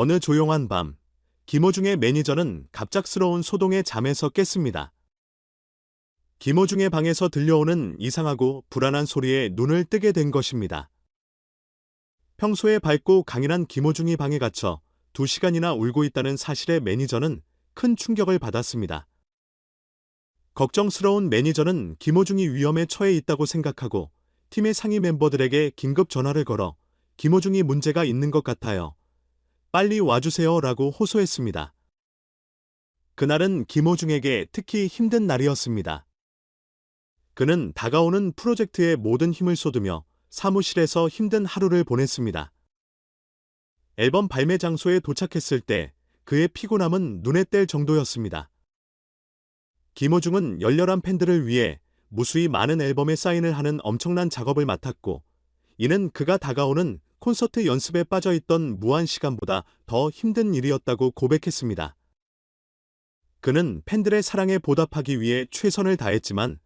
어느 조용한 밤, 김호중의 매니저는 갑작스러운 소동에 잠에서 깼습니다. 김호중의 방에서 들려오는 이상하고 불안한 소리에 눈을 뜨게 된 것입니다. 평소에 밝고 강인한 김호중이 방에 갇혀 두 시간이나 울고 있다는 사실에 매니저는 큰 충격을 받았습니다. 걱정스러운 매니저는 김호중이 위험에 처해 있다고 생각하고 팀의 상위 멤버들에게 긴급 전화를 걸어 김호중이 문제가 있는 것 같아요. 빨리 와주세요 라고 호소했습니다. 그날은 김호중에게 특히 힘든 날이었습니다. 그는 다가오는 프로젝트에 모든 힘을 쏟으며 사무실에서 힘든 하루를 보냈습니다. 앨범 발매 장소에 도착했을 때 그의 피곤함은 눈에 띌 정도였습니다. 김호중은 열렬한 팬들을 위해 무수히 많은 앨범에 사인을 하는 엄청난 작업을 맡았고, 이는 그가 다가오는 콘서트 연습에 빠져 있던 무한 시간보다 더 힘든 일이었다고 고백했습니다. 그는 팬들의 사랑에 보답하기 위해 최선을 다했지만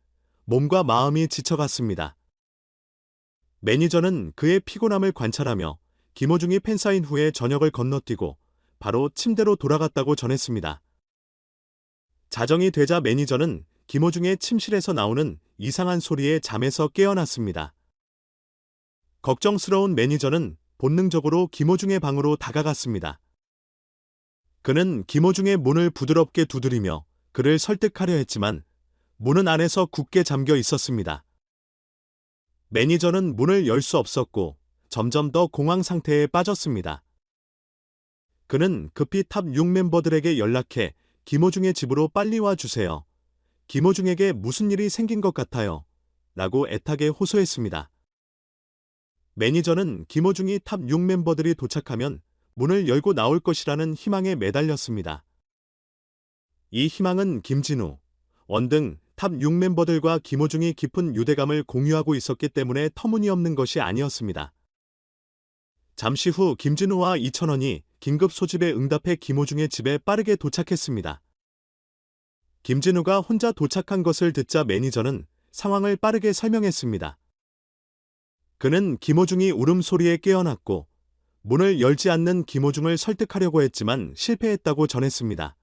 몸과 마음이 지쳐갔습니다. 매니저는 그의 피곤함을 관찰하며 김호중이 팬사인 후에 저녁을 건너뛰고 바로 침대로 돌아갔다고 전했습니다. 자정이 되자 매니저는 김호중의 침실에서 나오는 이상한 소리에 잠에서 깨어났습니다. 걱정스러운 매니저는 본능적으로 김호중의 방으로 다가갔습니다. 그는 김호중의 문을 부드럽게 두드리며 그를 설득하려 했지만 문은 안에서 굳게 잠겨 있었습니다. 매니저는 문을 열 수 없었고 점점 더 공황 상태에 빠졌습니다. 그는 급히 탑 6 멤버들에게 연락해 김호중의 집으로 빨리 와 주세요. 김호중에게 무슨 일이 생긴 것 같아요. 라고 애타게 호소했습니다. 매니저는 김호중이 탑 6 멤버들이 도착하면 문을 열고 나올 것이라는 희망에 매달렸습니다. 이 희망은 김진우, 원 등 탑 6 멤버들과 김호중이 깊은 유대감을 공유하고 있었기 때문에 터무니없는 것이 아니었습니다. 잠시 후 김진우와 이천원이 긴급 소집에 응답해 김호중의 집에 빠르게 도착했습니다. 김진우가 혼자 도착한 것을 듣자 매니저는 상황을 빠르게 설명했습니다. 그는 김호중이 울음소리에 깨어났고 문을 열지 않는 김호중을 설득하려고 했지만 실패했다고 전했습니다.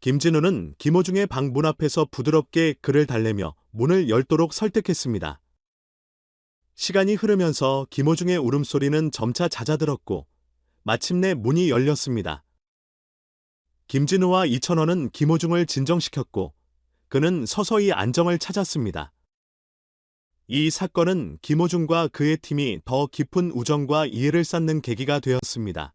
김진우는 김호중의 방 문 앞에서 부드럽게 그를 달래며 문을 열도록 설득했습니다. 시간이 흐르면서 김호중의 울음소리는 점차 잦아들었고 마침내 문이 열렸습니다. 김진우와 이천원은 김호중을 진정시켰고 그는 서서히 안정을 찾았습니다. 이 사건은 김호중과 그의 팀이 더 깊은 우정과 이해를 쌓는 계기가 되었습니다.